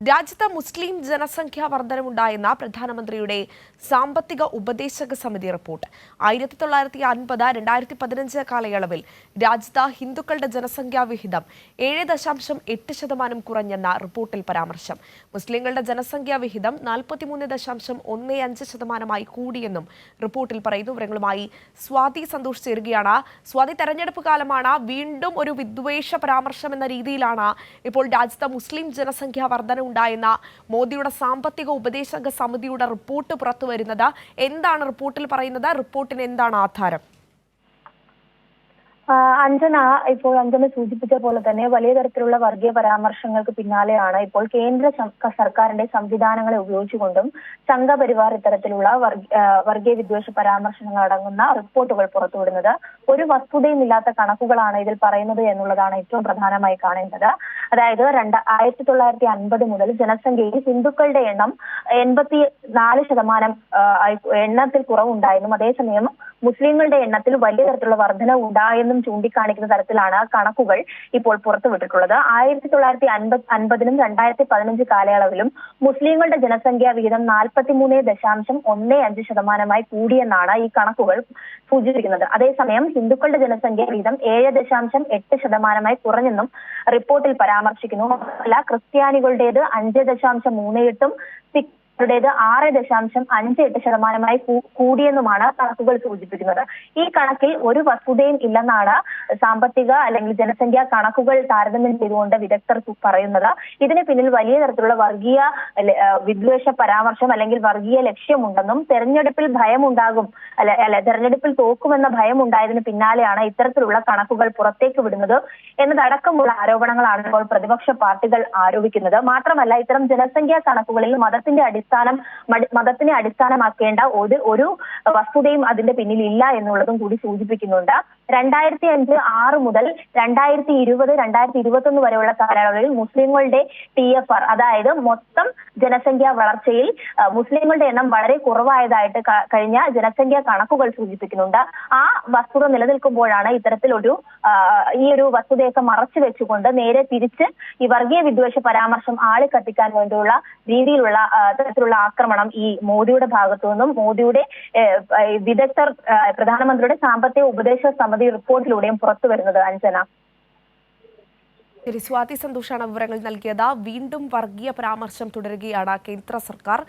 രാജ്യത്ത് മുസ്ലിം ജനസംഖ്യാ വർധനമുണ്ടായെന്ന പ്രധാനമന്ത്രിയുടെ സാമ്പത്തിക ഉപദേശക സമിതി റിപ്പോർട്ട്. ആയിരത്തി തൊള്ളായിരത്തി അൻപത് രണ്ടായിരത്തി പതിനഞ്ച് കാലയളവിൽ രാജ്യത്ത് ഹിന്ദുക്കളുടെ ജനസംഖ്യാ വിഹിതം ഏഴ് ദശാംശം എട്ട് ശതമാനം കുറഞ്ഞെന്ന റിപ്പോർട്ടിൽ പരാമർശം. മുസ്ലിങ്ങളുടെ ജനസംഖ്യാ വിഹിതം നാൽപ്പത്തിമൂന്ന് ദശാംശം ഒന്ന് അഞ്ച് ശതമാനമായി കൂടിയെന്നും റിപ്പോർട്ടിൽ പറയുന്നു. വിവരങ്ങളുമായി സ്വാതി സന്തോഷ് ചേരുകയാണ്. സ്വാതി തെരഞ്ഞെടുപ്പ് കാലമാണ്. വീണ്ടും ഒരു വിദ്വേഷ പരാമർശം എന്ന രീതിയിലാണ് ഇപ്പോൾ രാജ്യത്ത് മുസ്ലിം ജനസംഖ്യാ വർധന ഉണ്ടായെന്ന മോദിയുടെ സാമ്പത്തിക ഉപദേശക സമിതിയുടെ റിപ്പോർട്ട് പുറത്തു വരുന്നത്. എന്താണ് റിപ്പോർട്ടിൽ പറയുന്നത്? റിപ്പോർട്ടിന് എന്താണ് ആധാരം? അഞ്ജന ഇപ്പോൾ അഞ്ജന സൂചിപ്പിച്ച പോലെ തന്നെ വലിയ തരത്തിലുള്ള വർഗീയ പരാമർശങ്ങൾക്ക് പിന്നാലെയാണ് ഇപ്പോൾ കേന്ദ്ര സർക്കാരിന്റെ സംവിധാനങ്ങളെ ഉപയോഗിച്ചുകൊണ്ടും സംഘപരിവാർ ഇത്തരത്തിലുള്ള വർഗീയ വിദ്വേഷ പരാമർശങ്ങൾ അടങ്ങുന്ന റിപ്പോർട്ടുകൾ പുറത്തുവിടുന്നത് ഒരു വസ്തുതയും ഇല്ലാത്ത കണക്കുകളാണ് ഇതിൽ പറയുന്നത് എന്നുള്ളതാണ് ഏറ്റവും പ്രധാനമായി കാണേണ്ടത്. അതായത് രണ്ട് ആയിരത്തി തൊള്ളായിരത്തി അൻപത് മുതൽ ജനസംഖ്യയിൽ ഹിന്ദുക്കളുടെ എണ്ണം എൺപത്തി നാല് ശതമാനം എണ്ണത്തിൽ കുറവുണ്ടായിരുന്നു. അതേസമയം മുസ്ലിങ്ങളുടെ എണ്ണത്തിൽ വലിയ തരത്തിലുള്ള വർധന ഉണ്ടായെന്നും ചൂണ്ടിക്കാണിക്കുന്ന തരത്തിലാണ് കണക്കുകൾ ഇപ്പോൾ പുറത്തുവിട്ടിട്ടുള്ളത്. ആയിരത്തി തൊള്ളായിരത്തി അൻപത് അൻപതിനും രണ്ടായിരത്തി പതിനഞ്ച് കാലയളവിലും മുസ്ലിങ്ങളുടെ ജനസംഖ്യാ വിഹിതം നാൽപ്പത്തിമൂന്ന് ദശാംശം ഒന്ന് അഞ്ച് ശതമാനമായി കൂടിയെന്നാണ് ഈ കണക്കുകൾ സൂചിപ്പിക്കുന്നത്. അതേസമയം ഹിന്ദുക്കളുടെ ജനസംഖ്യാ വിഹിതം ഏഴ് ദശാംശം എട്ട് ശതമാനമായി കുറഞ്ഞെന്നും റിപ്പോർട്ടിൽ പരാമർശിക്കുന്നു. മാത്രമല്ല ക്രിസ്ത്യാനികളുടേത് അഞ്ച് ദശാംശം മൂന്ന് എട്ടും സിഖ് ുടേത് ആറ് ദശാംശം അഞ്ച് എട്ട് ശതമാനമായി കൂടിയെന്നുമാണ് കണക്കുകൾ സൂചിപ്പിക്കുന്നത്. ഈ കണക്കിൽ ഒരു വസ്തുതയും ഇല്ലെന്നാണ് സാമ്പത്തിക അല്ലെങ്കിൽ ജനസംഖ്യാ കണക്കുകൾ താരതമ്യം ചെയ്തുകൊണ്ട് വിദഗ്ധർ പറയുന്നത്. ഇതിന് പിന്നിൽ വലിയ തരത്തിലുള്ള വർഗീയ വിദ്വേഷ പരാമർശം അല്ലെങ്കിൽ വർഗീയ ലക്ഷ്യമുണ്ടെന്നും തെരഞ്ഞെടുപ്പിൽ ഭയമുണ്ടാകും അല്ലെ അല്ലെ തെരഞ്ഞെടുപ്പിൽ തോക്കുമെന്ന ഭയം ഉണ്ടായതിന് പിന്നാലെയാണ് ഇത്തരത്തിലുള്ള കണക്കുകൾ പുറത്തേക്ക് വിടുന്നത് എന്നതടക്കമുള്ള ആരോപണങ്ങളാണ് ഇപ്പോൾ പ്രതിപക്ഷ പാർട്ടികൾ ആരോപിക്കുന്നത്. മാത്രമല്ല ഇത്തരം ജനസംഖ്യാ കണക്കുകളിൽ മതത്തിന്റെ അടിസ്ഥാനം മതത്തിനെ അടിസ്ഥാനമാക്കേണ്ട ഒരു ഒരു വസ്തുതയും അതിന്റെ പിന്നിൽ ഇല്ല എന്നുള്ളതും കൂടി സൂചിപ്പിക്കുന്നുണ്ട്. രണ്ടായിരത്തി അഞ്ച് ആറ് മുതൽ രണ്ടായിരത്തി ഇരുപത് രണ്ടായിരത്തി ഇരുപത്തി ഒന്ന് വരെയുള്ള കാലയളവിൽ മുസ്ലിങ്ങളുടെ ടി എഫ് ആർ അതായത് മൊത്തം ജനസംഖ്യാ വളർച്ചയിൽ മുസ്ലിങ്ങളുടെ എണ്ണം വളരെ കുറവായതായിട്ട് കഴിഞ്ഞ ജനസംഖ്യാ കണക്കുകൾ സൂചിപ്പിക്കുന്നുണ്ട്. ആ വസ്തുത നിലനിൽക്കുമ്പോഴാണ് ഇത്തരത്തിലൊരു ഈ ഒരു വസ്തുതയൊക്കെ മറച്ചു വെച്ചുകൊണ്ട് നേരെ തിരിച്ച് ഈ വർഗീയ വിദ്വേഷ പരാമർശം ആളിക്കത്തിക്കാൻ വേണ്ടിയുള്ള രീതിയിലുള്ള തരത്തിലുള്ള ആക്രമണം ഈ മോദിയുടെ ഭാഗത്തു നിന്നും മോദിയുടെ വിദഗ്ധർ പ്രധാനമന്ത്രിയുടെ സാമ്പത്തിക ഉപദേശ സമിതി റിപ്പോർട്ടിലൂടെയും പുറത്തു വരുന്നത് അഞ്ജന. ശരി സ്വാതി സന്തോഷാണ് വിവരങ്ങൾ നൽകിയത്. വീണ്ടും വർഗീയ പരാമർശം തുടരുകയാണ് കേന്ദ്ര സർക്കാർ.